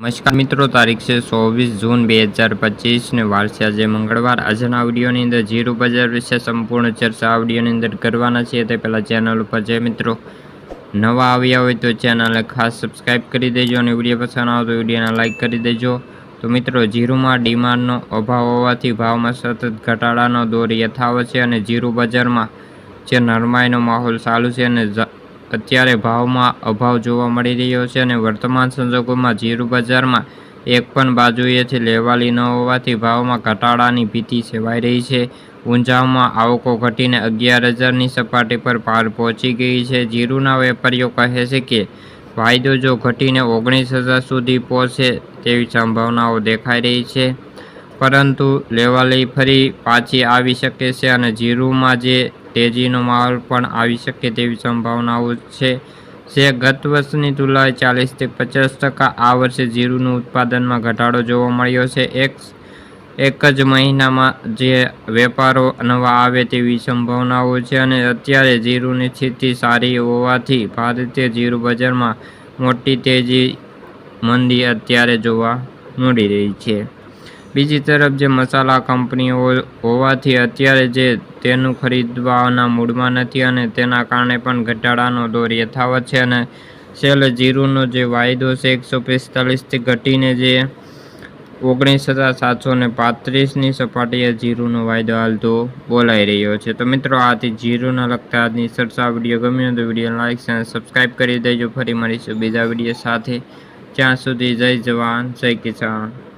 નમસ્કાર મિત્રો, તારીખ છે ચોવીસ જૂન બે હજાર પચીસને વાર છે આજે મંગળવાર. આજના વિડીયોની અંદર જીરું બજાર વિશે સંપૂર્ણ ચર્ચા આ અંદર કરવાના છીએ તે પહેલાં ચેનલ ઉપર જે મિત્રો. નવા આવ્યા હોય તો ચેનલને ખાસ સબસ્ક્રાઈબ કરી દેજો અને વીડિયો પસંદ આવે તો વિડીયોને લાઇક કરી દેજો. તો મિત્રો, જીરુમાં ડિમાન્ડનો અભાવ હોવાથી ભાવમાં સતત ઘટાડાનો દોર યથાવત છે અને જીરુ બજારમાં જે નરમાઈનો માહોલ ચાલુ છે અને અત્યારે ભાવમાં અભાવ જોવા મળી રહ્યો છે અને વર્તમાન સંજોગોમાં જીરું બજારમાં એક પણ બાજુએથી લેવાલી ન હોવાથી ભાવમાં ઘટાડાની ભીતિ સેવાઈ રહી છે. ઊંઝામાં આવકો ઘટીને અગિયાર હજારની સપાટી પર પાર પહોંચી ગઈ છે. જીરુના વેપારીઓ કહે છે કે, વાયદો જો ઘટીને ઓગણીસ હજાર સુધી પહોંચે તેવી સંભાવનાઓ દેખાઈ રહી છે. પરંતુ લેવાલી ફરી પાછી આવી શકે છે અને જીરુમાં જે તેજીનો માહોલ પણ આવી શકે તેવી સંભાવનાઓ છે. જે ગત વર્ષની તુલનાએ ચાલીસથી પચાસ ટકા આ વર્ષે જીરુનું ઉત્પાદનમાં ઘટાડો જોવા મળ્યો છે. એક એક જ મહિનામાં જે વેપારો નવા આવે તેવી સંભાવનાઓ છે અને અત્યારે જીરુની સ્થિતિ સારી હોવાથી ભારતીય જીરુ બજારમાં મોટી તેજી મંદી અત્યારે જોવા મળી રહી છે. બીજી તરફ જે મસાલા કંપનીઓ હોવાથી અત્યારે જે તેનું ખરીદવાના મૂડમાં નથી અને તેના કારણે પણ ઘટાડાનો દોર યથાવત છે અને છેલ્લે જીરુનો જે વાયદો છે એકસો પિસ્તાલીસથી ઘટીને જે ઓગણીસ હજાર સાતસો ને પાંત્રીસની સપાટીએ જીરુનો વાયદો હાલતો બોલાઈ રહ્યો છે. તો મિત્રો, આથી જીરુના લગતા આજની સરસા વીડિયો ગમ્યો તો વીડિયો લાઈક અને સબસ્ક્રાઈબ કરી દેજો. ફરી મળીશું બીજા વીડિયો સાથે. ત્યાં સુધી જય જવાન, જય કિસાન.